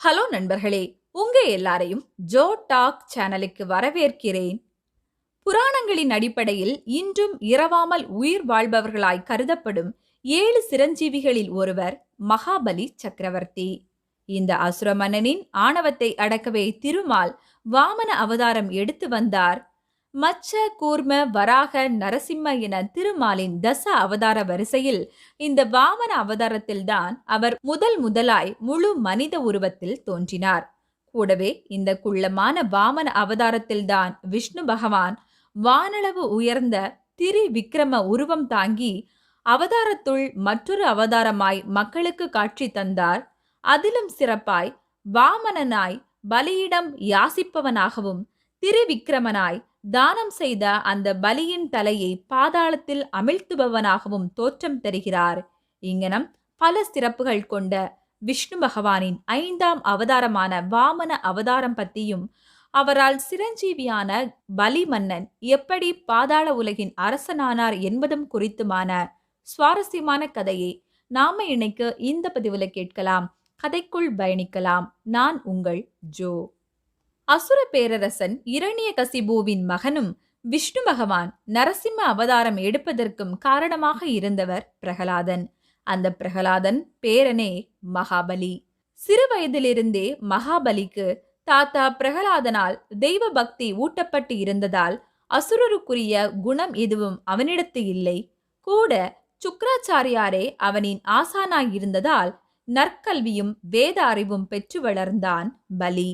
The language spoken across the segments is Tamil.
ஹலோ நண்பர்களே உங்க எல்லாரையும் ஜோ டாக் சேனலுக்கு வரவேற்கிறேன். புராணங்களின் அடிப்படையில் இன்றும் இரவாமல் உயிர் வாழ்பவர்களாய் கருதப்படும் ஏழு சிரஞ்சீவிகளில் ஒருவர் மகாபலி சக்கரவர்த்தி. இந்த அசுர மன்னனின் ஆணவத்தை அடக்கவே திருமால் வாமன அவதாரம் எடுத்து வந்தார் மச்ச கூர்ம வராக நரசிம்ம என திருமாலின் தச அவதார வரிசையில் இந்த வாமன அவதாரத்தில்தான் அவர் முதல் முதலாய் முழு மனித உருவத்தில் தோன்றினார். கூடவே இந்த குள்ளமான வாமன அவதாரத்தில்தான் விஷ்ணு பகவான் வானளவு உயர்ந்த திரி விக்ரம உருவம் தாங்கி அவதாரத்துள் மற்றொரு அவதாரமாய் மக்களுக்கு காட்சி தந்தார். அதிலும் சிறப்பாய் வாமனனாய் பலியிடம் யாசிப்பவனாகவும் திரிவிக்ரமனாய் தானம் செய்த அந்த பலியின் தலையை பாதாளத்தில் அமிழ்த்துபவனாகவும் தோற்றம் தருகிறார். இங்கனம் பல சிறப்புகள் கொண்ட விஷ்ணு பகவானின் ஐந்தாம் அவதாரமான வாமன அவதாரம் பற்றியும் அவரால் சிரஞ்சீவியான பலி மன்னன் எப்படி பாதாள உலகின் அரசனானார் என்பதும் குறித்துமான சுவாரஸ்யமான கதையை நாம இன்னைக்கு இந்த பதிவில் கேட்கலாம். கதைக்குள் பயணிக்கலாம். நான் உங்கள் ஜோ. அசுர பேரரசன் இரணிய கசிபுவின் மகனும் விஷ்ணு பகவான் நரசிம்ம அவதாரம் எடுப்பதற்கும் காரணமாக இருந்தவர் பிரகலாதன். அந்த பிரகலாதன் பேரனே மகாபலி. சிறு வயதிலிருந்தே மகாபலிக்கு தாத்தா பிரகலாதனால் தெய்வ பக்தி ஊட்டப்பட்டு இருந்ததால் அசுரருக்குரிய குணம் எதுவும் அவனிடத்து இல்லை. கூட சுக்கராச்சாரியாரே அவனின் ஆசானாய் இருந்ததால் நற்கல்வியும் வேத அறிவும் பெற்று வளர்ந்தான் பலி.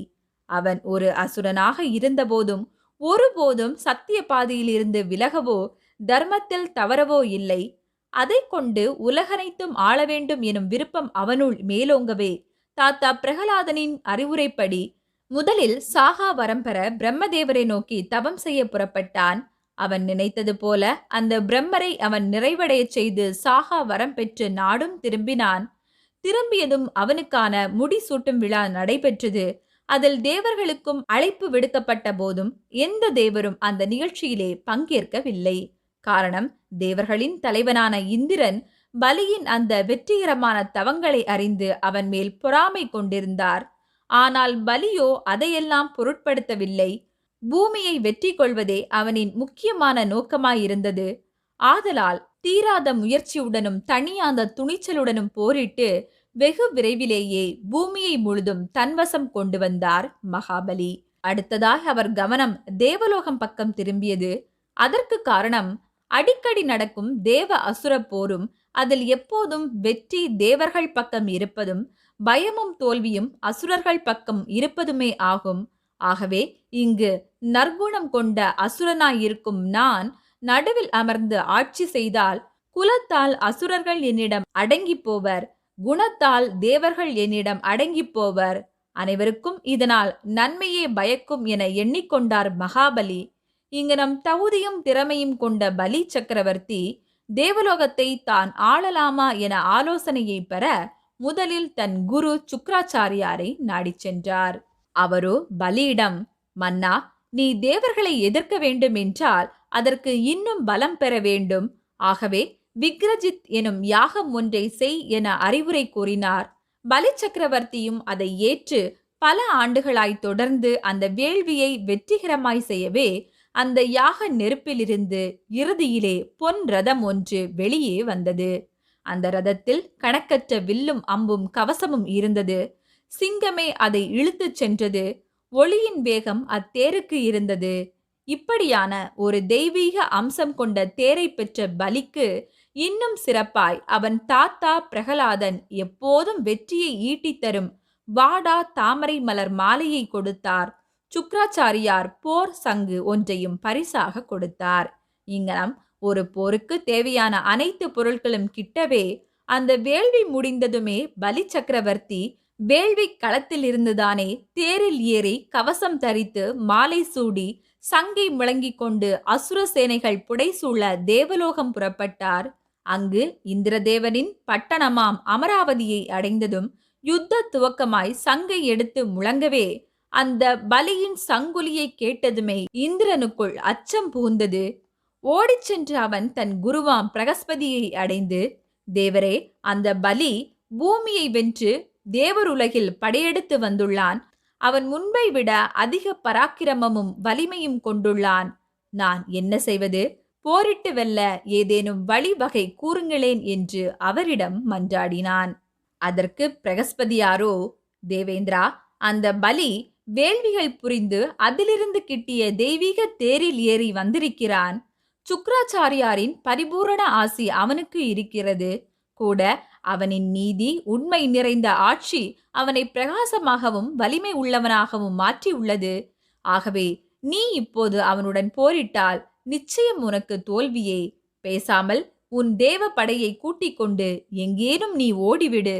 அவன் ஒரு அசுரனாக இருந்தபோதும் ஒருபோதும் சத்திய பாதையிலிருந்து விலகவோ தர்மத்தில் தவறவோ இல்லை. அதை கொண்டு உலகனைத்தும் ஆள வேண்டும் எனும் விருப்பம் அவனுள் மேலோங்கவே தாத்தா பிரகலாதனின் அறிவுரைப்படி முதலில் சாகா வரம் பெற பிரம்மதேவரை நோக்கி தவம் செய்ய புறப்பட்டான். அவன் நினைத்தது போல அந்த பிரம்மரை அவன் நிறைவடையச் செய்து சாகா வரம் பெற்று நாடும் திரும்பினான். திரும்பியதும் அவனுக்கான முடி சூட்டும் விழா நடைபெற்றது. அதில் தேவர்களுக்கும் அழைப்பு விடுக்கப்பட்ட போதும் எந்த தேவரும் அந்த நிகழ்ச்சியிலே பங்கேற்கவில்லை. காரணம் தேவர்களின் தலைவனான இந்திரன் பலியின் அந்த வெற்றிகரமான தவங்களை அறிந்து அவன் மேல் பொறாமை கொண்டிருந்தார். ஆனால் பலியோ அதையெல்லாம் பொருட்படுத்தவில்லை. பூமியை வெற்றி கொள்வதே அவனின் முக்கியமான நோக்கமாயிருந்தது. ஆதலால் தீராத முயற்சியுடனும் தனியாந்த துணிச்சலுடனும் போரிட்டு வெகு விரைவிலேயே பூமியை முழுதும் தன்வசம் கொண்டு வந்தார் மகாபலி. அடுத்ததாக அவர் கவனம் தேவலோகம் பக்கம் திரும்பியது. அதற்கு காரணம் அடிக்கடி நடக்கும் தேவ அசுர போரும் அதில் எப்போதும் வெற்றி தேவர்கள் பக்கம் இருப்பதும் பயமும் தோல்வியும் அசுரர்கள் பக்கம் இருப்பதுமே ஆகும். ஆகவே இங்கு நற்குணம் கொண்ட அசுரனாயிருக்கும் நான் நடுவில் அமர்ந்து ஆட்சி செய்தால் குலத்தால் அசுரர்கள் என்னிடம் அடங்கி போவர். குணத்தால் தேவர்கள் என்னிடம் அடங்கி போவர் அனைவருக்கும் இதனால் நன்மையே பயக்கும் என எண்ணிக்கொண்டார் மகாபலி. இங்கு நம் தகுதியும் திறமையும் கொண்ட பலி சக்கரவர்த்தி தேவலோகத்தை தான் ஆளலாமா என ஆலோசனையை பெற முதலில் தன் குரு சுக்ராச்சாரியாரை நாடிச் சென்றார். அவரோ பலியிடம் மன்னா நீ தேவர்களை எதிர்க்க வேண்டும் என்றால் அதற்கு இன்னும் பலம் பெற வேண்டும். ஆகவே விக்ரஜித் எனும் யாகம் ஒன்றை செய் என அறிவுரை கூறினார். பலி சக்கரவர்த்தியும் அதை ஏற்று பல ஆண்டுகளாய் தொடர்ந்து அந்த வேள்வியை வெற்றிகரமாய் செய்யவே அந்த யாக நெருப்பிலிருந்து இறுதியிலே பொன் ரதம் ஒன்று வெளியே வந்தது. அந்த ரதத்தில் கணக்கற்ற வில்லும் அம்பும் கவசமும் இருந்தது. சிங்கமே அதை இழுத்துச் சென்றது. ஒளியின் வேகம் அத்தேருக்கு இருந்தது. இப்படியான ஒரு தெய்வீக அம்சம் கொண்ட தேரை பெற்ற பலிக்கு இன்னும் சிறப்பாய். அவன் தாத்தா பிரகலாதன் எப்போதும் வெற்றியை ஈட்டித்தரும் வாடா தாமரை மலர் மாலையை கொடுத்தார். சுக்ராச்சாரியார் போர் சங்கு ஒன்றையும் பரிசாக கொடுத்தார். இங்கனம் ஒரு போருக்கு தேவையான அனைத்து பொருட்களும் கிட்டவே அந்த வேள்வி முடிந்ததுமே பலி சக்கரவர்த்தி வேள்வி களத்தில் இருந்துதானே தேரில் ஏறி கவசம் தரித்து மாலை சூடி சங்கை முழங்கிக் கொண்டு அசுர சேனைகள் புடைசூழ தேவலோகம் புறப்பட்டார். அங்கு இந்திரதேவனின் பட்டணமாம் அமராவதியை அடைந்ததும் யுத்த துவக்கமாய் சங்கை எடுத்து முழங்கவே அந்த பலியின் சங்குலியை கேட்டதுமே இந்திரனுக்குள் அச்சம் புகுந்தது. ஓடிச் சென்று அவன் தன் குருவாம் பிரகஸ்பதியை அடைந்து தேவரே அந்த பலி பூமியை வென்று தேவருலகில் படையெடுத்து வந்துள்ளான். அவன் முன்பை விட அதிக பராக்கிரமமும் வலிமையும் கொண்டுள்ளான். நான் என்ன செய்வது? போரிட்டு வெல்ல ஏதேனும் வழிவகை கூறுங்களேன் என்று அவரிடம் மன்றாடினான். அதற்கு பிரகஸ்பதியாரோ தேவேந்திரா அந்த பலி வேள்விகள் புரிந்து அதிலிருந்து கிட்டிய தெய்வீக தேரில் ஏறி வந்திருக்கிறான். சுக்ராச்சாரியாரின் பரிபூரண ஆசி அவனுக்கு இருக்கிறது. கூட அவனின் நீதி உண்மை நிறைந்த ஆட்சி அவனை பிரகாசமாகவும் வலிமை உள்ளவனாகவும் மாற்றியுள்ளது. ஆகவே நீ இப்போது அவனுடன் போரிட்டால் நிச்சயம் உனக்கு தோல்வியே. பேசாமல் உன் தேவ படையை கூட்டிக் கொண்டு எங்கேனும் நீ ஓடிவிடு.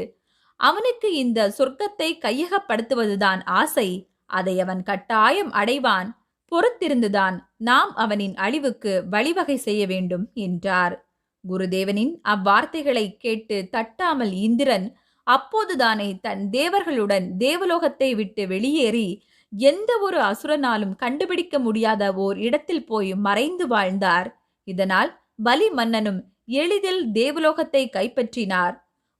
அவனுக்கு இந்த சொர்க்கத்தை கையகப்படுத்துவதுதான் ஆசை. அதை அவன் கட்டாயம் அடைவான். பொறுத்திருந்துதான் நாம் அவனின் அழிவுக்கு வழிவகை செய்ய வேண்டும் என்றார். குருதேவனின் அவ்வார்த்தைகளை கேட்டு தட்டாமல் இந்திரன் அப்போதுதானே தன் தேவர்களுடன் தேவலோகத்தை விட்டு வெளியேறி எந்த ஒரு அசுரனாலும் கண்டுபிடிக்க முடியாத ஓர் இடத்தில் போய் மறைந்து வாழ்ந்தார். இதனால் பலி மன்னனும் எளிதில் தேவலோகத்தை கைப்பற்றினார்.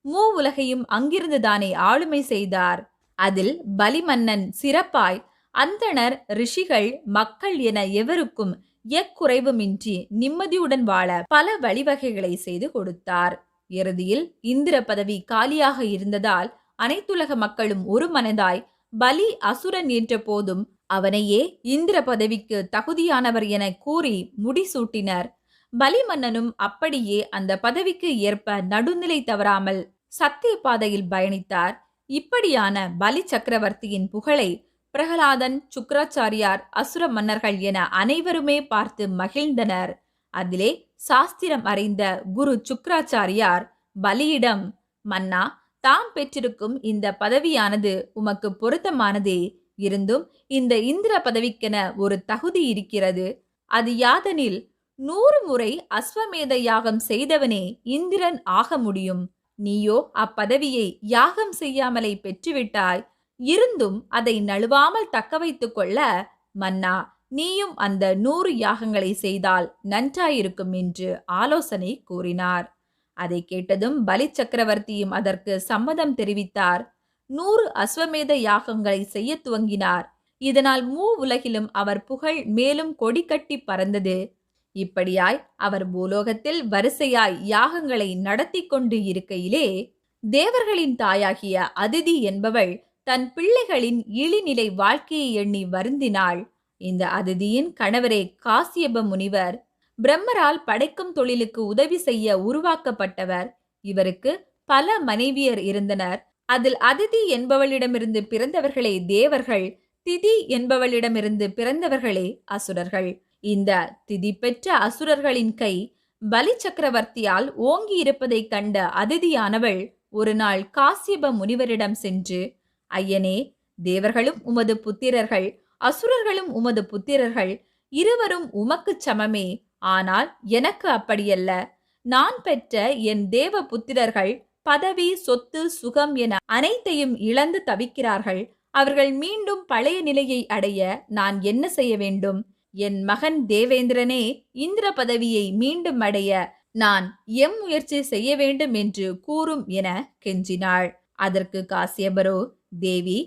மூ உலகையும் அங்கிருந்துதானே ஆளுமை செய்தார். அதில் பலிமன்னன் சிறப்பாய் அந்தணர் ரிஷிகள் மக்கள் என எவருக்கும் எக்குறைவுமின்றி நிம்மதியுடன் வாழ பல வழிவகைகளை செய்து கொடுத்தார். இறுதியில் இந்திர பதவி காலியாக இருந்ததால் அனைத்துலக மக்களும் ஒரு மனதாய் பலி அசுரன் என்ற போதும் அவனையே இந்திர பதவிக்கு தகுதியானவர் என கூறி முடிசூட்டினர். பலி மன்னனும் அப்படியே அந்த பதவிக்கு ஏற்ப நடுநிலை தவறாமல் சத்திய பாதையில் பயணித்தார். இப்படியான பலி சக்கரவர்த்தியின் புகழை பிரகலாதன் சுக்கராச்சாரியார் அசுர மன்னர்கள் என அனைவருமே பார்த்து மகிழ்ந்தனர். அதிலே சாஸ்திரம் அறிந்த குரு சுக்கராச்சாரியார் பலியிடம் மன்னா தாம் பெற்றிருக்கும் இந்த பதவியானது உமக்கு பொருத்தமானதே. இருந்தும் இந்த இந்திர பதவிக்கென ஒரு தகுதி இருக்கிறது. அது யாதனில் நூறு முறை அஸ்வமேத யாகம் செய்தவனே இந்திரன் ஆக முடியும். நீயோ அப்பதவியை யாகம் செய்யாமலை பெற்றுவிட்டாய். இருந்தும் அதை நழுவாமல் தக்க வைத்துக் கொள்ள மன்னா நீயும் அந்த நூறு யாகங்களை செய்தால் நன்றாயிருக்கும் என்று ஆலோசனை கூறினார். அதை கேட்டதும் பலி சக்கரவர்த்தியும் அதற்கு சம்மதம் தெரிவித்தார். நூறு அஸ்வமேத யாகங்களை செய்ய துவங்கினார். இதனால் மூ உலகிலும் அவர் புகழ் மேலும் கொடி கட்டி பறந்தது. இப்படியாய் அவர் பூலோகத்தில் வரிசையாய் யாகங்களை நடத்தி கொண்டு இருக்கையிலே தேவர்களின் தாயாகிய அதிதி என்பவள் தன் பிள்ளைகளின் இழிநிலை வாழ்க்கையை எண்ணி வருந்தினாள். இந்த அதிதியின் கணவரே காசியப முனிவர். பிரம்மரால் படைக்கும் தொழிலுக்கு உதவி செய்ய உருவாக்கப்பட்டவர். இவருக்கு பல மனைவியர் இருந்தனர். அதில் அதிதி என்பவளிடமிருந்து பிறந்தவர்களே தேவர்கள் திதி என்பவளிடமிருந்து பிறந்தவர்களே அசுரர்கள். இந்த திதி பெற்ற அசுரர்களின் கை பலி சக்கரவர்த்தியால் ஓங்கி இருப்பதை கண்ட அதிதியானவள் ஒரு நாள் காசியப முனிவரிடம் சென்று ஐயனே தேவர்களும் உமது புத்திரர்கள் அசுரர்களும் உமது புத்திரர்கள் இருவரும் உமக்குச் சமமே. ஆனால் எனக்கு அப்படியல்ல. நான் பெற்ற என் தேவ புத்திரர்கள் பதவி சொத்து சுகம் என அனைத்தையும் இழந்து தவிக்கிறார்கள். அவர்கள் மீண்டும் பழைய நிலையை அடைய நான் என்ன செய்ய வேண்டும்? என் மகன் தேவேந்திரனே இந்திர பதவியை மீண்டும் அடைய நான் எம் முயற்சி செய்ய வேண்டும் என்று கூறும் என கெஞ்சினாள். அதற்கு காசியபரோ தேவி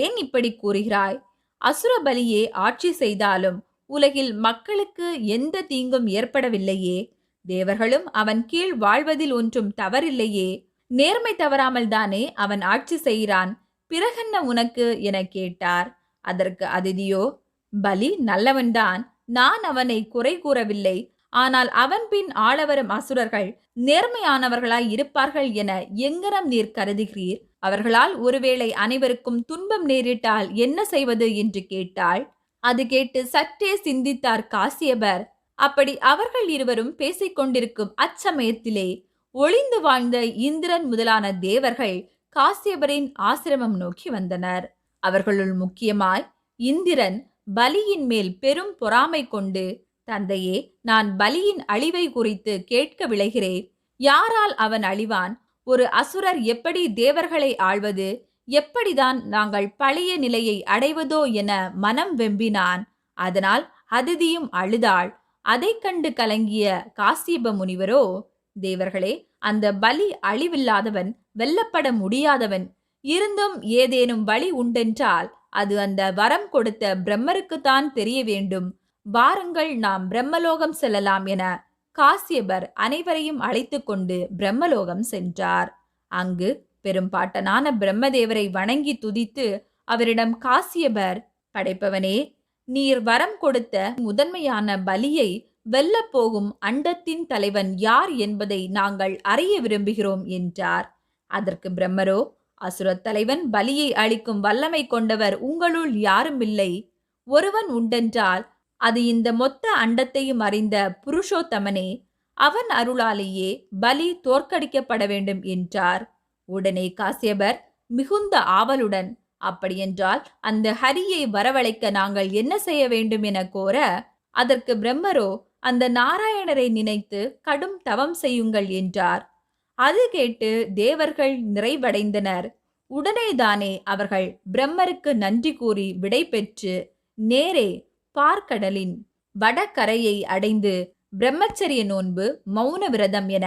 ஏன் இப்படி கூறுகிறாய்? அசுரபலியே ஆட்சி செய்தாலும் உலகில் மக்களுக்கு எந்த தீங்கும் ஏற்படவில்லையே. தேவர்களும் அவன் கீழ் வாழ்வதில் ஒன்றும் தவறில்லையே. நேர்மை தவறாமல் தானே அவன் ஆட்சி செய்கிறான். பிறகென்ன உனக்கு என கேட்டார். அதற்கு அதிதியோ பலி நல்லவன்தான். நான் அவனை குறை கூறவில்லை. ஆனால் அவன் பின் ஆளவரும் அசுரர்கள் நேர்மையானவர்களாய் இருப்பார்கள் என எங்கரம் நீர் கருதுகிறீர்? அவர்களால் ஒருவேளை அனைவருக்கும் துன்பம் நேரிட்டால் என்ன செய்வது? என்று கேட்டாள். அது கேட்டு சற்றே சிந்தித்தார் காசியபர். அப்படி அவர்கள் இருவரும் பேசிக் கொண்டிருக்கும் அச்சமயத்திலே ஒளிந்து வாழ்ந்த இந்திரன் முதலான தேவர்கள் காசியபரின் ஆசிரமம் நோக்கி வந்தனர். அவர்களுள் முக்கியமாய் இந்திரன் பலியின் மேல் பெரும் பொறாமை கொண்டு தந்தையே நான் பலியின் அழிவை குறித்து கேட்க விளைகிறேன். யாரால் அவன் அழிவான்? ஒரு அசுரர் எப்படி தேவர்களை ஆள்வது? எப்படிதான் நாங்கள் பழைய நிலையை அடைவதோ என மனம் வெம்பினான். அதனால் அதிதியும் அழுதாள். அதைக் கண்டு கலங்கிய காசியப முனிவரோ தேவர்களே அந்த பலி அழிவில்லாதவன் வெல்லப்பட முடியாதவன். இருந்தும் ஏதேனும் வழி உண்டென்றால் அது அந்த வரம் கொடுத்த பிரம்மருக்குத்தான் தெரிய வேண்டும். வாருங்கள் நாம் பிரம்மலோகம் செல்லலாம் என காசியபர் அனைவரையும் அழைத்து கொண்டு பிரம்மலோகம் சென்றார். அங்கு பெரும்பாட்டனான பிரம்மதேவரை வணங்கி துதித்து அவரிடம் காசியபர் படைப்பவனே நீர் வரம் கொடுத்த முதன்மையான பலியை வெல்லப் போகும் அண்டத்தின் தலைவன் யார் என்பதை நாங்கள் அறிய விரும்புகிறோம் என்றார். அதற்கு பிரம்மரோ அசுரத் தலைவன் பலியை அளிக்கும் வல்லமை கொண்டவர் உங்களுள் யாரும் இல்லை ஒருவன் உண்டென்றால் அது இந்த மொத்த அண்டத்தையும் அறிந்த புருஷோத்தமனே அவன் அருளாலேயே பலி தோற்கடிக்கப்பட வேண்டும் என்றார். உடனே காசியபர் மிகுந்த ஆவலுடன் அப்படியென்றால் அந்த ஹரியை வரவழைக்க நாங்கள் என்ன செய்ய வேண்டும் என கோர அதற்கு பிரம்மரோ அந்த நாராயணரை நினைத்து கடும் தவம் செய்யுங்கள் என்றார். அது கேட்டு தேவர்கள் நிறைவடைந்தனர். உடனேதானே அவர்கள் பிரம்மருக்கு நன்றி கூறி விடை பெற்று நேரே பார்க்கடலின் வடகரையை அடைந்து பிரம்மச்சரிய நோன்பு மௌன விரதம் என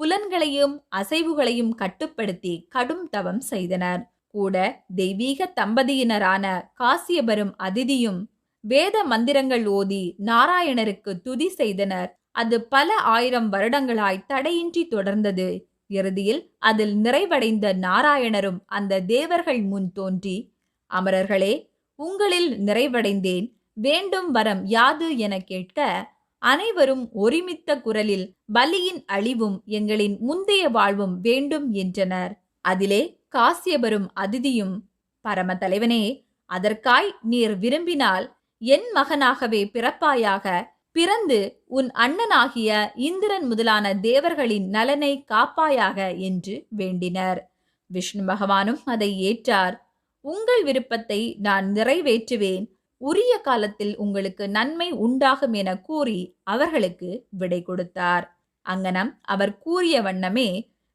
புலன்களையும் அசைவுகளையும் கட்டுப்படுத்தி கடும் தவம் செய்தனர். கூட தெய்வீக தம்பதியினரான காசியபரும் அதிதியும் வேத மந்திரங்கள் ஓதி நாராயணருக்கு துதி செய்தனர். அது பல ஆயிரம் வருடங்களாய் தடையின்றி தொடர்ந்தது. இறுதியில் அதில் நிறைவடைந்த நாராயணரும் அந்த தேவர்கள் முன் தோன்றி அமரர்களே உங்களில் நிறைவடைந்தேன். வேண்டும் வரம் யாது என கேட்க அனைவரும் ஒருமித்த குரலில் பலியின் அழிவும் எங்களின் முந்தைய வாழ்வும் வேண்டும் என்றனர். அதிலே காசியபரும் அதிதியும் பரம தலைவனே அதற்காய் நீர் விரும்பினால் என் மகனாகவே பிறப்பாயாக பிறந்து உன் அண்ணனாகிய இந்திரன் முதலான தேவர்களின் நலனை காப்பாயாக என்று வேண்டினர். விஷ்ணு பகவானும் அதை ஏற்றார். உங்கள் விருப்பத்தை நான் நிறைவேற்றுவேன். உரிய காலத்தில் உங்களுக்கு நன்மை உண்டாகும் என கூறி அவர்களுக்கு விடை கொடுத்தார். அங்கனம் அவர் கூறிய வண்ணமே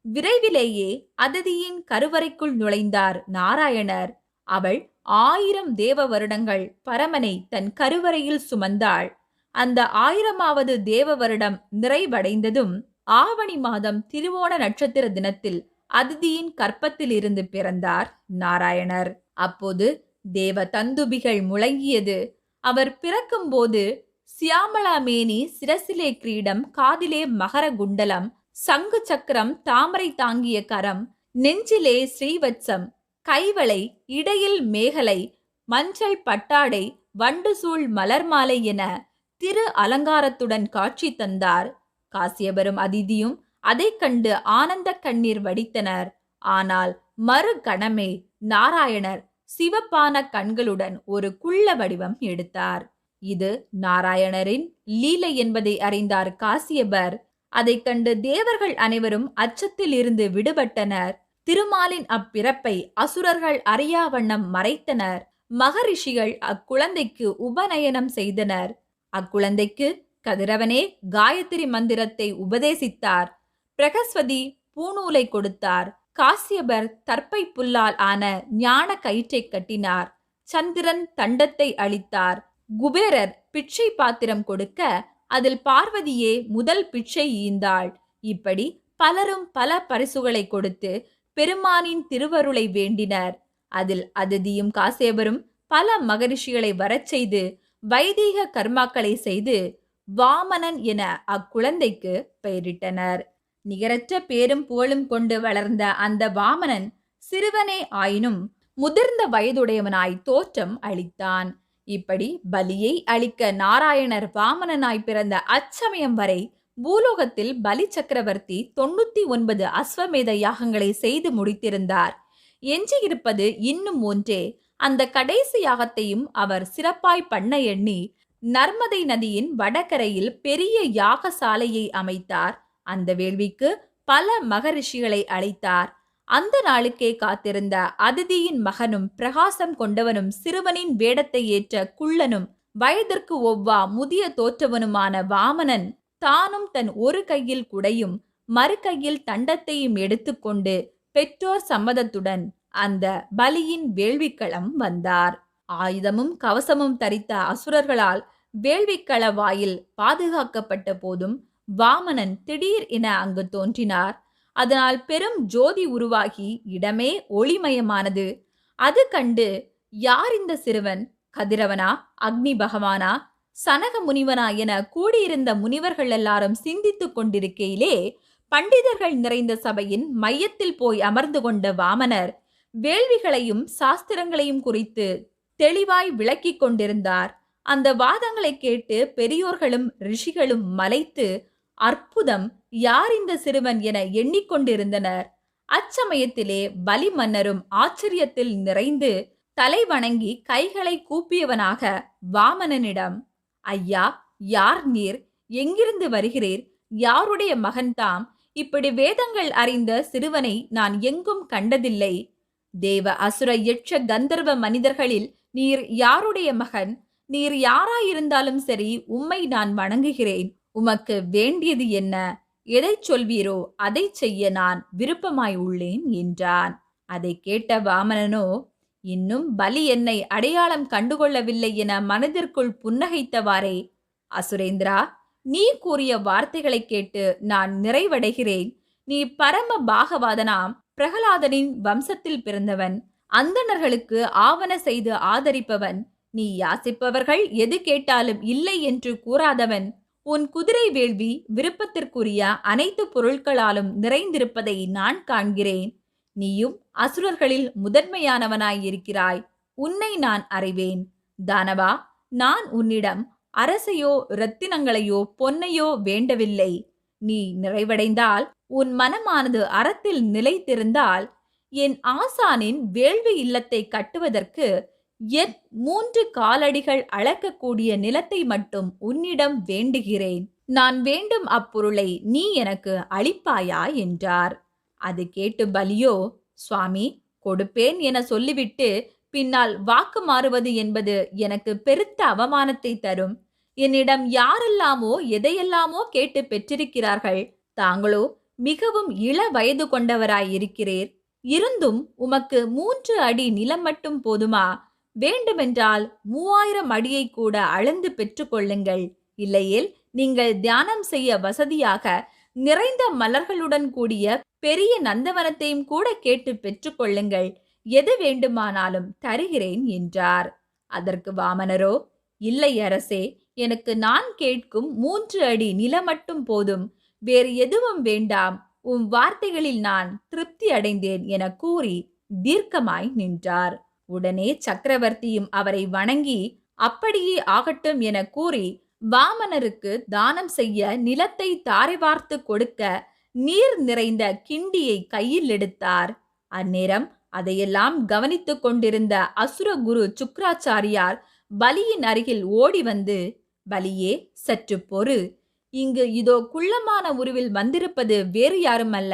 விரைவிலேயே அதிதியின் கருவறைக்குள் நுழைந்தார் நாராயணர். அவள் ஆயிரம் தேவ வருடங்கள் பரமனை தன் கருவறையில் சுமந்தாள். அந்த ஆயிரமாவது தேவ வருடம் நிறைவடைந்ததும் ஆவணி மாதம் திருவோண நட்சத்திர தினத்தில் அதிதியின் கற்பத்திலிருந்து பிறந்தார் நாராயணர். அப்போது தேவ தந்துபிகள் முழங்கியது. அவர் பிறக்கும்போது சியாமளா மேனி சிரசிலே கிரீடம் காதிலே மகர குண்டலம் சங்கு சக்கரம் தாமரை தாங்கிய கரம் நெஞ்சிலே ஸ்ரீவத்சம் கைவளை இடையில் மேகலை மஞ்சள் பட்டாடை வண்டு சூழ் மலர் மாலை என திரு அலங்காரத்துடன் காட்சி தந்தார். காசியபரும் அதிதியும் அதைக் கண்டு ஆனந்த கண்ணீர் வடித்தனர். ஆனால் மறு கணமே நாராயணர் சிவப்பான கண்களுடன் ஒரு குள்ள வடிவம் எடுத்தார். இது நாராயணரின் லீலை என்பதை அறிந்தார் காசியபர் அதைக் கண்டு தேவர்கள் அனைவரும் அச்சத்தில் இருந்து விடுபட்டனர். திருமாலின் அப்பிறப்பை அசுரர்கள் அறியா வண்ணம் மறைத்தனர். மகரிஷிகள் அக்குழந்தைக்கு உபநயனம் செய்தனர். அக்குழந்தைக்கு கதிரவனே காயத்ரி மந்திரத்தை உபதேசித்தார். பிரகஸ்வதி பூநூலை கொடுத்தார். காசியபர் தற்பை புல்லால் ஆன ஞான கயிற்றை கட்டினார். சந்திரன் தண்டத்தை அளித்தார். குபேரர் பிச்சை பாத்திரம் கொடுக்க அதில் பார்வதியே முதல் பிச்சை ஈந்தாள். இப்படி பலரும் பல பரிசுகளை கொடுத்து பெருமானின் திருவருளை வேண்டினர். அதில் அதிதியும் காசேபரும் பல மகரிஷிகளை வரச் செய்து வைதீக கர்மாக்களை செய்து வாமனன் என அக்குழந்தைக்கு பெயரிட்டனர். நிகரற்ற பேரும் புகழும் கொண்டு வளர்ந்த அந்த வாமனன் சிறுவனே ஆயினும் முதிர்ந்த வயதுடையவனாய் தோற்றம் அளித்தான். இப்படி பலியை அளிக்க நாராயணர் வாமனனாய் பிறந்த அச்சமயம் வரை பூலோகத்தில் பலி சக்கரவர்த்தி தொண்ணூத்தி ஒன்பது அஸ்வமேத யாகங்களை செய்து முடித்திருந்தார். எஞ்சியிருப்பது இன்னும் ஒன்றே அந்த கடைசி யாகத்தையும் அவர் சிறப்பாய் பண்ண எண்ணி நர்மதை நதியின் வடகரையில் பெரிய யாகசாலையை அமைத்தார். அந்த வேள்விக்கு பல மகரிஷிகளை அழைத்தார். அந்த நாளுக்கே காத்திருந்த அதிதியின் மகனும் பிரகாசம் கொண்டவனும் சிறுவனின் வேடத்தை ஏற்ற குள்ளனும் வயதிற்கு ஒவ்வா முதிய தோற்றவனுமான வாமனன் தானும் தன் ஒரு கையில் குடையும் மறு கையில் தண்டத்தையும் எடுத்துக்கொண்டு பெற்றோர் சம்மதத்துடன் அந்த பலியின் வேள்விக்களம் வந்தார். ஆயுதமும் கவசமும் தரித்த அசுரர்களால் வேள்விக்கள வாயில் பாதுகாக்கப்பட்ட போதும் வாமனன் திடீர் என அங்கு தோன்றினார். அதனால் பெரும் ஜோதி உருவாகி இடமே ஒளிமயமானது. அது கண்டு யார் இந்த சிறுவன்? கதிரவனா? அக்னி பகவானா? சனக முனிவனா என கூடியிருந்த முனிவர்கள் எல்லாரும் சிந்தித்துக் கொண்டிருக்கையிலே பண்டிதர்கள் நிறைந்த சபையின் மையத்தில் போய் அமர்ந்து கொண்ட வாமனர் வேள்விகளையும் சாஸ்திரங்களையும் குறித்து தெளிவாய் விளக்கிக் கொண்டிருந்தார். அந்த வாதங்களை கேட்டு பெரியோர்களும் ரிஷிகளும் மலைத்து அற்புதம் யார் இந்த சிறுவன் என எண்ணிக்கொண்டிருந்தனர். அச்சமயத்திலே பலி மன்னரும் ஆச்சரியத்தில் நிறைந்து தலை வணங்கி கைகளை கூப்பியவனாக வாமனனிடம் ஐயா யார் நீர்? எங்கிருந்து வருகிறீர்? யாருடைய மகன்தாம் இப்படி வேதங்கள் அறிந்த சிறுவனை நான் எங்கும் கண்டதில்லை. தேவ அசுர எட்ச கந்தர்வ மனிதர்களில் நீர் யாருடைய மகன்? நீர் யாராயிருந்தாலும் சரி உம்மை நான் வணங்குகிறேன். உமக்கு வேண்டியது என்ன? எதை சொல்வீரோ அதை செய்ய நான் விருப்பமாய் உள்ளேன் என்றான். அதை கேட்ட வாமனனோ இன்னும் பலி என்னை அடையாளம் கண்டுகொள்ளவில்லை என மனதிற்குள் புன்னகைத்தவாறே அசுரேந்திரா நீ கூறிய வார்த்தைகளை கேட்டு நான் நிறைவடைகிறேன். நீ பரம பாகவாதனாம் பிரகலாதனின் வம்சத்தில் பிறந்தவன் அந்தணர்களுக்கு ஆவண செய்து ஆதரிப்பவன். நீ யாசிப்பவர்கள் எது கேட்டாலும் இல்லை என்று கூறாதவன். உன் குதிரை வேள்வி விருப்பத்திற்குரிய அனைத்து பொருட்களாலும் நிறைந்திருப்பதை நான் காண்கிறேன். நீயும் அசுரர்களில் முதன்மையானவனாயிருக்கிறாய். உன்னை நான் அறிவேன். தானவா நான் உன்னிடம் அரசையோ இரத்தினங்களையோ பொன்னையோ வேண்டவில்லை. நீ நிறைவடைந்தால் உன் மனமானது அறத்தில் நிலைத்திருந்தால் என் ஆசானின் வேள்வி இல்லத்தை கட்டுவதற்கு என் மூன்று காலடிகள் அளக்கக்கூடிய நிலத்தை மட்டும் உன்னிடம் வேண்டுகிறேன். நான் வேண்டும் அப்பொருளை நீ எனக்கு அளிப்பாயா? என்றார். அது கேட்டு பலியோ சுவாமி கொடுப்பேன் என சொல்லிவிட்டு பின்னால் வாக்கு மாறுவது என்பது எனக்கு பெருத்த அவமானத்தை தரும். என்னிடம் யாரெல்லாமோ எதையெல்லாமோ கேட்டு பெற்றிருக்கிறார்கள். தாங்களோ மிகவும் இள வயது கொண்டவராயிருக்கிறீர். இருந்தும் உமக்கு மூன்று அடி நிலம் மட்டும் போதுமா? வேண்டுமென்றால் மூவாயிரம் அடியை கூட அளந்து பெற்றுக்கொள்ளுங்கள் இல்லையேல் நீங்கள் தியானம் செய்ய வசதியாக நிறைந்த மலர்களுடன் கூடிய பெரிய நந்தவனத்தையும் கூட கேட்டு பெற்றுக்கொள்ளுங்கள் எது வேண்டுமானாலும் தருகிறேன் என்றார். அதற்கு வாமனரோ இல்லை அரசே எனக்கு நான் கேட்கும் மூன்று அடி நிலம் மட்டும் போதும். வேறு எதுவும் வேண்டாம். உம் வார்த்தைகளில் நான் திருப்தி அடைந்தேன் என கூறி தீர்க்கமாய் நின்றார். உடனே சக்கரவர்த்தியும் அவரை வணங்கி அப்படியே ஆகட்டும் என கூறி வாமனருக்கு தானம் செய்ய நிலத்தை தாரை வார்த்து கொடுக்க நீர் நிறைந்த கிண்டியை கையில் எடுத்தார். அந்நேரம் அதையெல்லாம் கவனித்துக் கொண்டிருந்த அசுரகுரு சுக்ராச்சாரியார் பலியின் அருகில் ஓடி வந்து பலியே சற்று பொறு. இங்கு இதோ குள்ளமான உருவில் வந்திருப்பது வேறு யாரும் அல்ல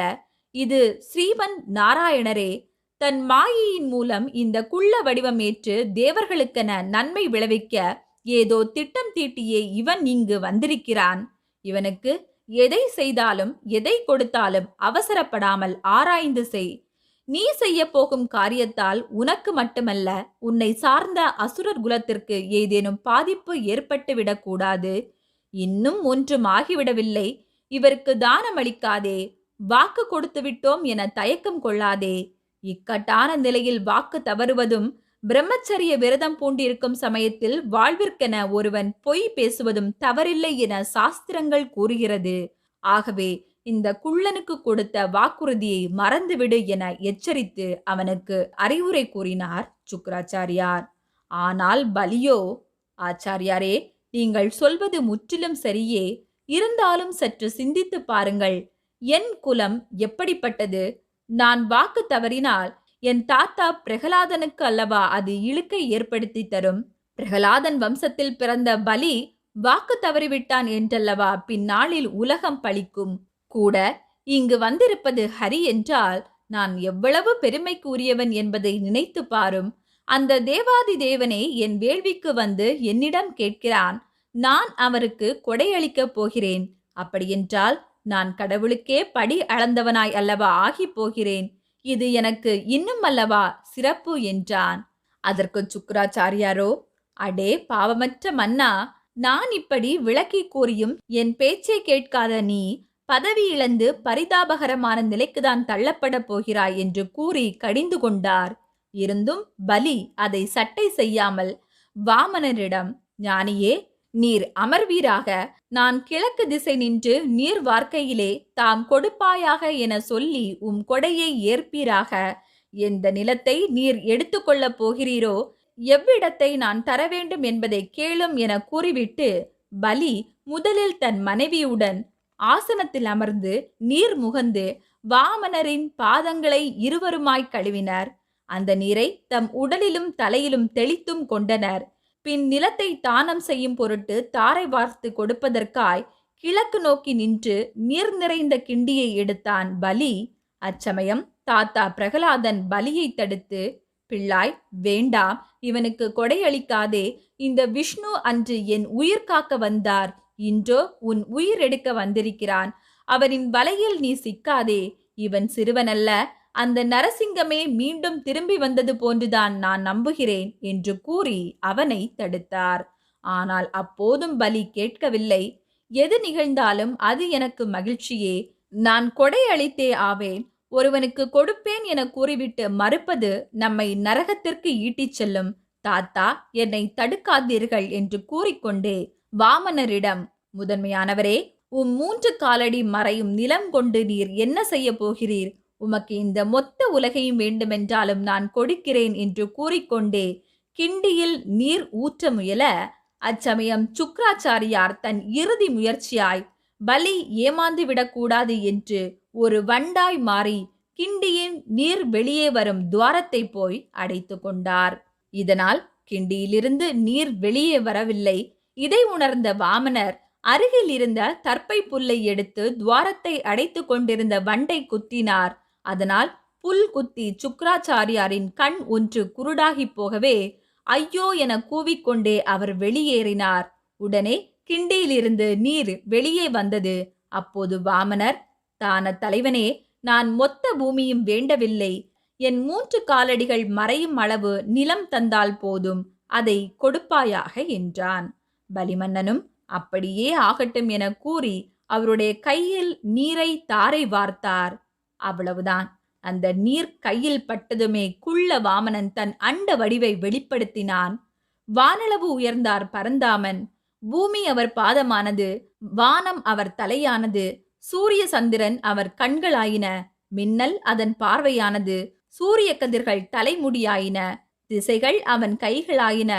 இது ஸ்ரீமன் நாராயணரே. தன் மாயையின் மூலம் இந்த குள்ள வடிவமேற்று தேவர்களுக்கென நன்மை விளைவிக்க ஏதோ திட்டம் தீட்டியே இவன் இங்கு வந்திருக்கிறான். இவனுக்கு எதை செய்தாலும் எதை கொடுத்தாலும் அவசரப்படாமல் ஆராய்ந்து செய். நீ செய்ய போகும் காரியத்தால் உனக்கு மட்டுமல்ல உன்னை சார்ந்த அசுரர் குலத்திற்கு ஏதேனும் பாதிப்பு ஏற்பட்டுவிடக் கூடாது. இன்னும் ஒன்றும் ஆகிவிடவில்லை. இவருக்கு தானம் அளிக்காதே வாக்கு கொடுத்து விட்டோம் என தயக்கம் கொள்ளாதே. இக்கட்டான நிலையில் வாக்கு தவறுவதும் பிரம்மச்சரிய விரதம் பூண்டிருக்கும் சமயத்தில் வாழ்விற்கென ஒருவன் பொய் பேசுவதும் தவறில்லை என சாஸ்திரங்கள் கூறுகிறது. ஆகவே இந்த குள்ளனுக்கு கொடுத்த வாக்குறுதியை மறந்துவிடு என எச்சரித்து அவனுக்கு அறிவுரை கூறினார் சுக்கராச்சாரியார். ஆனால் பலியோ? ஆச்சாரியாரே நீங்கள் சொல்வது முற்றிலும் சரியே. இருந்தாலும் சற்று சிந்தித்து பாருங்கள். என் குலம் எப்படிப்பட்டது? நான் வாக்கு தவறினால் என் தாத்தா பிரகலாதனுக்கு அல்லவா அது இழுக்கை ஏற்படுத்தி தரும்? பிரகலாதன் வம்சத்தில் பிறந்த பலி வாக்கு தவறிவிட்டான் என்றல்லவா? பின்னாளில் உலகம் பழிக்கும். கூட இங்கு வந்திருப்பது ஹரி என்றால் நான் எவ்வளவு பெருமைக்கு உரியவன் என்பதை நினைத்து பாரும். அந்த தேவாதி தேவனே என் வேள்விக்கு வந்து என்னிடம் கேட்கிறான். நான் அவருக்கு கொடையளிக்கப் போகிறேன். அப்படியென்றால் நான் கடவுளுக்கே படி அளந்தவனாய் அல்லவா ஆகிப் போகிறேன் இது எனக்கு இன்னும் அல்லவா சிறப்பு என்றான். அதற்கு சுக்கராச்சாரியாரோ அடே பாவமற்ற மன்னா நான் இப்படி விளக்கி கூறியும் என் பேச்சை கேட்காத நீ பதவி இழந்து பரிதாபகரமான நிலைக்குதான் தள்ளப்பட போகிறாய் என்று கூறி கடிந்து கொண்டார். இருந்தும் பலி அதை சட்டை செய்யாமல் வாமனரிடம் ஞானியே நீர் அமர்வீராக நான் கிழக்கு திசை நின்று நீர் வார்க்கையிலே தாம் கொடுப்பாயாக என சொல்லி உம் கொடையை ஏற்பீராக. எந்த நிலத்தை நீர் எடுத்துக்கொள்ளப் போகிறீரோ எவ்விடத்தை நான் தர வேண்டும் என்பதை கேளும் என கூறிவிட்டு பலி முதலில் தன் மனைவியுடன் ஆசனத்தில் அமர்ந்து நீர் முகந்து வாமனரின் பாதங்களை இருவருமாய் கழுவினர். அந்த நீரை தம் உடலிலும் தலையிலும் தெளித்தும் கொண்டனர். பின் நிலத்தை தானம் செய்யும் பொருட்டு தாரை வார்த்து கொடுப்பதற்காய் கிழக்கு நோக்கி நின்று நீர் நிறைந்த கிண்டியை எடுத்தான் பலி. அச்சமயம் தாத்தா பிரகலாதன் பலியை தடுத்து பிள்ளாய் வேண்டாம் இவனுக்கு கொடையளிக்காதே. இந்த விஷ்ணு அன்று என் உயிர் காக்க வந்தார். இன்றோ உன் உயிர் எடுக்க வந்திருக்கிறான். அவரின் வலையில் நீ சிக்காதே. இவன் சிறுவனல்ல அந்த நரசிங்கமே மீண்டும் திரும்பி வந்தது போன்றுதான் நான் நம்புகிறேன் என்று கூறி அவனை தடுத்தார். ஆனால் அப்போதும் பலி கேட்கவில்லை. எது நிகழ்ந்தாலும் அது எனக்கு மகிழ்ச்சியே. நான் கொடை அளித்தே ஆவேன். ஒருவனுக்கு கொடுப்பேன் என கூறிவிட்டு மறுப்பது நம்மை நரகத்திற்கு ஈட்டிச் செல்லும். தாத்தா என்னை தடுக்காதீர்கள் என்று கூறிக்கொண்டே வாமனரிடம் முதன்மையானவரே உம் மூன்று காலடி மறையும் நிலம் கொண்டு நீர் என்ன செய்ய போகிறீர்? உமக்கு இந்த மொத்த உலகையும் வேண்டுமென்றாலும் நான் கொடுக்கிறேன் என்று கூறிக்கொண்டே கிண்டியில் நீர் ஊற்ற முயல அச்சமயம் சுக்ராச்சாரியார் தன் இறுதி முயற்சியாய் பலி ஏமாந்து விடக்கூடாது என்று ஒரு வண்டாய் மாறி கிண்டியின் நீர் வெளியே வரும் துவாரத்தை போய் அடைத்து கொண்டார். இதனால் கிண்டியிலிருந்து நீர் வெளியே வரவில்லை. இதை உணர்ந்த வாமனர் அருகில் இருந்த தற்பை புல்லை எடுத்து துவாரத்தை அடைத்து கொண்டிருந்த வண்டை குத்தினார். அதனால் புல் குத்தி சுக்ராச்சாரியாரின் கண் ஒன்று குருடாகி போகவே ஐயோ என கூவிக்கொண்டே அவர் வெளியேறினார். உடனே கிண்டியிலிருந்து நீர் வெளியே வந்தது. அப்போது வாமனர் தான தலைவனே நான் மொத்த பூமியும் வேண்டவில்லை. என் மூன்று காலடிகள் மறையும் அளவு நிலம் தந்தால் போதும். அதை கொடுப்பாயாக என்றான். பலிமன்னனும் அப்படியே ஆகட்டும் என கூறி அவருடைய கையில் நீரை தாரை வார்த்தார். அவ்வளவுதான். அந்த நீர் கையில் பட்டதுமே குள்ள வாமனன் தன் அண்ட வடிவை வெளிப்படுத்தினான். வானளவு உயர்ந்தார் பரந்தாமன். பூமி அவர் பாதமானது வானம் அவர் தலையானது சூரிய சந்திரன் அவர் கண்களாயின மின்னல் அதன் பார்வையானது சூரிய கதிர்கள் தலைமுடியாயின திசைகள் அவன் கைகளாயின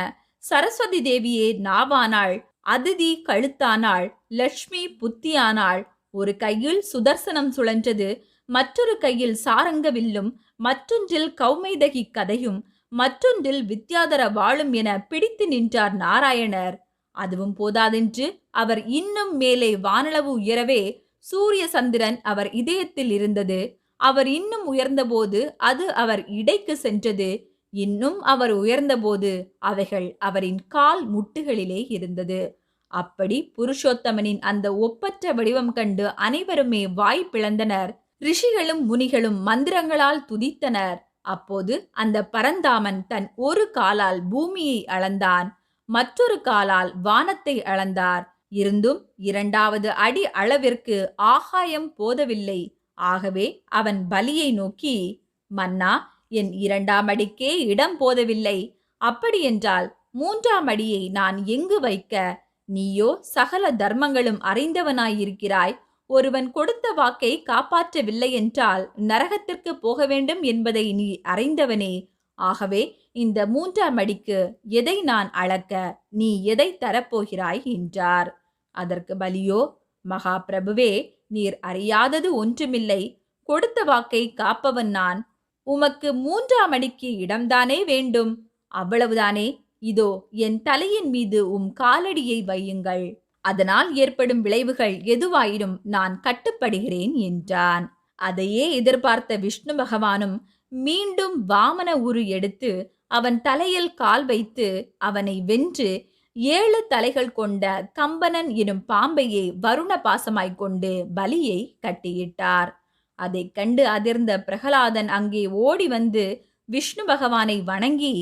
சரஸ்வதி தேவியே நாவானாள் அதிதி கழுத்தானாள் லட்சுமி புத்தியானாள் ஒரு கையில் சுதர்சனம் சுழன்றது மற்றொரு கையில் சாரங்க வில்லும் மற்றொன்றில் கௌமைதகி கதையும் மற்றொன்றில் வித்யாதர வாழும் என பிடித்து நின்றார் நாராயணர். அதுவும் போதாதென்று அவர் இன்னும் மேலே வானளவு உயரவே சூரிய சந்திரன் அவர் இதயத்தில் இருந்தது. அவர் இன்னும் உயர்ந்தபோது அது அவர் இடைக்கு சென்றது. இன்னும் அவர் உயர்ந்தபோது அவைகள் அவரின் கால் முட்டுகளிலே இருந்தது. அப்படி புருஷோத்தமனின் அந்த ஒப்பற்ற வடிவம் கண்டு அனைவருமே வாய் பிளந்தனர். ரிஷிகளும் முனிகளும் மந்திரங்களால் துதித்தனர். அப்போது அந்த பரந்தாமன் தன் ஒரு காலால் பூமியை அளந்தான். மற்றொரு காலால் வானத்தை அளந்தார். இருந்தும் இரண்டாவது அடி அளவிற்கு ஆகாயம் போதவில்லை. ஆகவே அவன் பலியை நோக்கி மன்னா என் இரண்டாம் அடிக்கே இடம் போதவில்லை. அப்படியென்றால் மூன்றாம் அடியை நான் எங்கு வைக்க? நீயோ சகல தர்மங்களும் அறிந்தவனாயிருக்கிறாய். ஒருவன் கொடுத்த வாக்கை காப்பாற்றவில்லை என்றால் நரகத்திற்கு போக வேண்டும் என்பதை நீ அறிந்தவனே. ஆகவே இந்த மூன்றாம் அடிக்கு எதை நான் அளக்க நீ எதை தரப்போகிறாய் என்றார். அதற்கு பலியோ மகா பிரபுவே நீர் அறியாதது ஒன்றுமில்லை. கொடுத்த வாக்கை காப்பவன் நான். உமக்கு மூன்றாம் அடிக்கு இடம்தானே வேண்டும். அவ்வளவுதானே. இதோ என் தலையின் மீது உம் காலடியை வையுங்கள். அதனால் ஏற்படும் விளைவுகள் எதுவாயினும் நான் கட்டுப்படுகிறேன் என்றான். அதையே எதிர்பார்த்த விஷ்ணு பகவானும் மீண்டும் வாமன உரு எடுத்து அவன் தலையில் கால் வைத்து அவனை வென்று ஏழு தலைகள் கொண்ட கம்பனன் எனும் பாம்பையே வருண பாசமாய்க் கொண்டு பலியை கட்டியிட்டார். அதைக் கண்டு அதிர்ந்த பிரகலாதன் அங்கே ஓடி வந்து விஷ்ணு பகவானை வணங்கி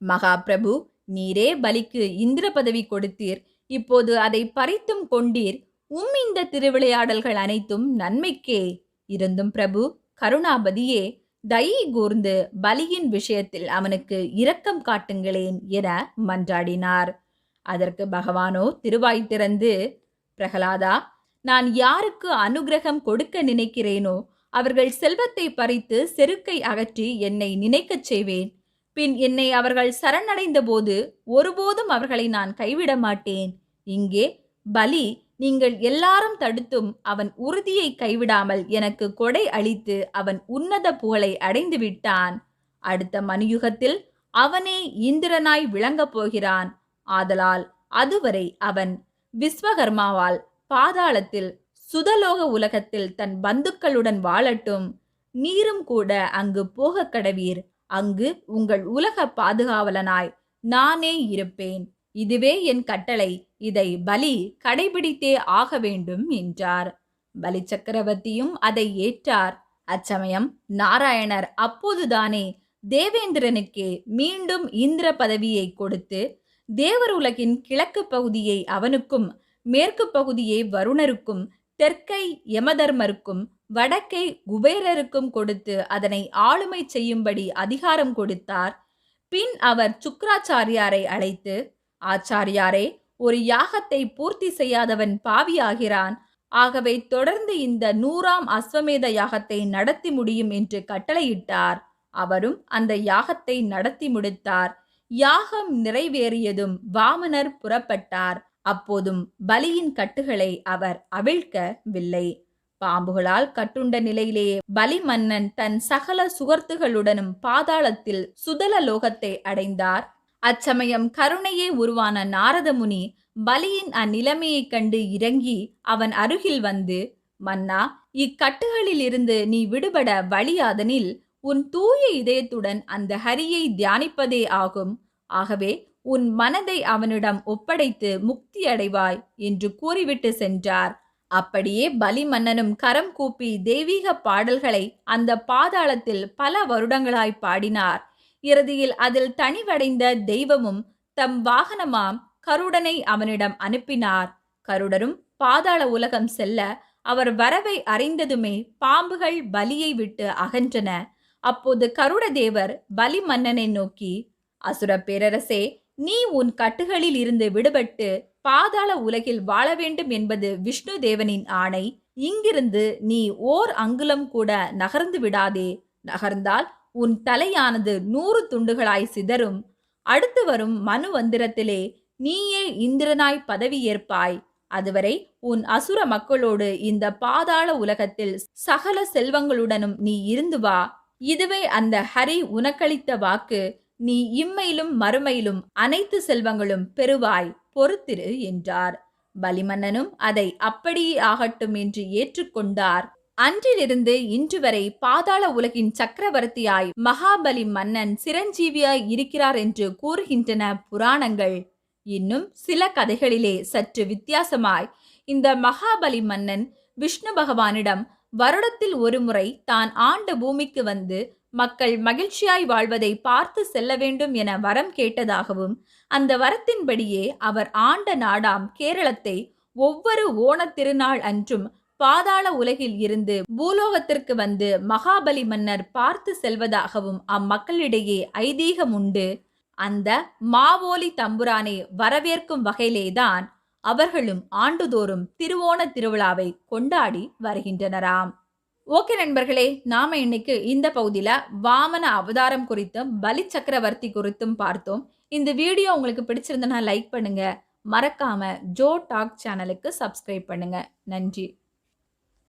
மகா பிரபு நீரே பலிக்கு இந்திர பதவி கொடுத்தீர். இப்போது அதை பறித்தும் கொண்டீர். உம் இந்த திருவிளையாடல்கள் அனைத்தும் நன்மைக்கே. இருந்தும் பிரபு கருணாபதியே தயை கூர்ந்து பலியின் விஷயத்தில் அவனுக்கு இரக்கம் காட்டுங்களேன் என மன்றாடினார். அதற்கு பகவானோ திருவாய் திறந்து பிரகலாதா நான் யாருக்கு அனுகிரகம் கொடுக்க நினைக்கிறேனோ அவர்கள் செல்வத்தை பறித்து செருக்கை அகற்றி என்னை நினைக்கச் செய்வேன். பின் என்னை அவர்கள் சரணடைந்த போது ஒருபோதும் அவர்களை நான் கைவிட மாட்டேன். இங்கே பலி நீங்கள் எல்லாரும் தடுத்தும் அவன் உறுதியை கைவிடாமல் எனக்கு கொடை அளித்து அவன் உன்னத புகழை அடைந்து விட்டான். அடுத்த மணியுகத்தில் அவனே இந்திரனாய் விளங்கப் போகிறான். ஆதலால் அதுவரை அவன் விஸ்வகர்மாவால் பாதாளத்தில் சுதலோக உலகத்தில் தன் பந்துக்களுடன் வாழட்டும். நீரும் கூட அங்கு போகக் கடவீர். அங்கு உங்கள் உலக பாதுகாவலனாய் நானே இருப்பேன். இதுவே என் கட்டளை. இதை பலி கடைபிடித்தே ஆக வேண்டும் என்றார். பலி சக்கரவர்த்தியும் அதை ஏற்றார். அச்சமயம் நாராயணர் அப்போதுதானே தேவேந்திரனுக்கே மீண்டும் இந்திர பதவியை கொடுத்து தேவர் உலகின் கிழக்கு பகுதியை அவனுக்கும் மேற்கு பகுதியை வருணருக்கும் தெற்கை யமதர்மருக்கும் வடக்கை குபேரருக்கும் கொடுத்து அதனை ஆளுமை செய்யும்படி அதிகாரம் கொடுத்தார். பின் அவர் சுக்ராச்சாரியாரை அழைத்து ஆச்சாரியாரே ஒரு யாகத்தை பூர்த்தி செய்யாதவன் பாவியாகிறான். ஆகவே தொடர்ந்து இந்த நூறாம் அஸ்வமேத யாகத்தை நடத்தி முடியும் என்று கட்டளையிட்டார். அவரும் அந்த யாகத்தை நடத்தி முடித்தார். யாகம் நிறைவேறியதும் வாமனர் புறப்பட்டார். அப்போதும் பலியின் கட்டுகளை அவர் அவிழ்க்கவில்லை. பாம்புகளால் கட்டுண்ட நிலையிலேயே பலி மன்னன் தன் சகல சுகர்த்துகளுடனும் பாதாளத்தில் சுதல லோகத்தை அடைந்தார். அச்சமயம் கருணையே உருவான நாரதமுனி பலியின் அந்நிலைமையைக் கண்டு இறங்கி அவன் அருகில் வந்து மன்னா இக்கட்டுகளில் இருந்து நீ விடுபட வழியாதனில் உன் தூய இதயத்துடன் அந்த ஹரியை தியானிப்பதே ஆகும். ஆகவே உன் மனதை அவனிடம் ஒப்படைத்து முக்தி அடைவாய் என்று கூறிவிட்டு சென்றார். அப்படியே பலி மன்னனும் கரம் கூப்பி தெய்வீக பாடல்களை அந்த பாதாளத்தில் பல வருடங்களாய் பாடினார். இறுதியில் அதில் தனிவடைந்த தெய்வமும் தம் வாகனமாம் கருடனை அவனிடம் அனுப்பினார். கருடரும் பாதாள உலகம் செல்ல அவர் வரவை அறிந்ததுமே பாம்புகள் பலியை விட்டு அகன்றன. அப்போது கருடதேவர் பலி மன்னனை நோக்கி அசுர பேரரசே நீ உன் கட்டுகளில் இருந்து விடுபட்டு பாதாள உலகில் வாழ வேண்டும் என்பது விஷ்ணு தேவனின் ஆணை. இங்கிருந்து நீ ஓர் அங்குலம் கூட நகர்ந்து விடாதே. நகர்ந்தால் உன் தலையானது நூறு துண்டுகளாய் சிதறும். அடுத்து வரும் மனு வந்திரத்திலே நீயே இந்திரனாய் பதவியேற்பாய் அதுவரை உன் அசுர மக்களோடு இந்த பாதாள உலகத்தில் சகல செல்வங்களுடனும் நீ இருந்து வா. இதுவே அந்த ஹரி உனக்களித்த வாக்கு. நீ இம்மையிலும் மறுமையிலும் அனைத்து செல்வங்களும் பெறுவாய். பொறுத்திரு என்றார். பலிமன்னனும் அதை அப்படியே ஆகட்டும் என்று ஏற்றுக்கொண்டார். அன்றிலிருந்து இன்று வரை பாதாள உலகின் சக்கரவர்த்தியாய் மகாபலி மன்னன் சிரஞ்சீவியாய் இருக்கிறார் என்று கூறுகின்றன புராணங்கள். இன்னும் சில கதைகளிலே சற்று வித்தியாசமாய் இந்த மகாபலி மன்னன் விஷ்ணு பகவானிடம் வருடத்தில் ஒருமுறை தான் ஆண்ட பூமிக்கு வந்து மக்கள் மகிழ்ச்சியாய் வாழ்வதை பார்த்து செல்ல வேண்டும் என வரம் கேட்டதாகவும் அந்த வரத்தின்படியே அவர் ஆண்ட நாடாம் கேரளத்தை ஒவ்வொரு ஓணத் திருநாள் அன்றும் பாதாள உலகில் இருந்து பூலோகத்திற்கு வந்து மகாபலி மன்னர் பார்த்து செல்வதாகவும் அம்மக்களிடையே ஐதீகம் உண்டு. அந்த மாவோலி தம்புரானை வரவேற்கும் வகையிலேதான் அவர்களும் ஆண்டுதோறும் திருவோண திருவிழாவை கொண்டாடி வருகின்றனராம். ஓகே நண்பர்களே நாம இன்னைக்கு இந்த பகுதியில் வாமன அவதாரம் குறித்தும் பலி சக்கரவர்த்தி குறித்தும் பார்த்தோம். இந்த வீடியோ உங்களுக்கு பிடிச்சிருந்தனா லைக் பண்ணுங்க. மறக்காம ஜோ டாக் சேனலுக்கு சப்ஸ்கிரைப் பண்ணுங்க. நன்றி.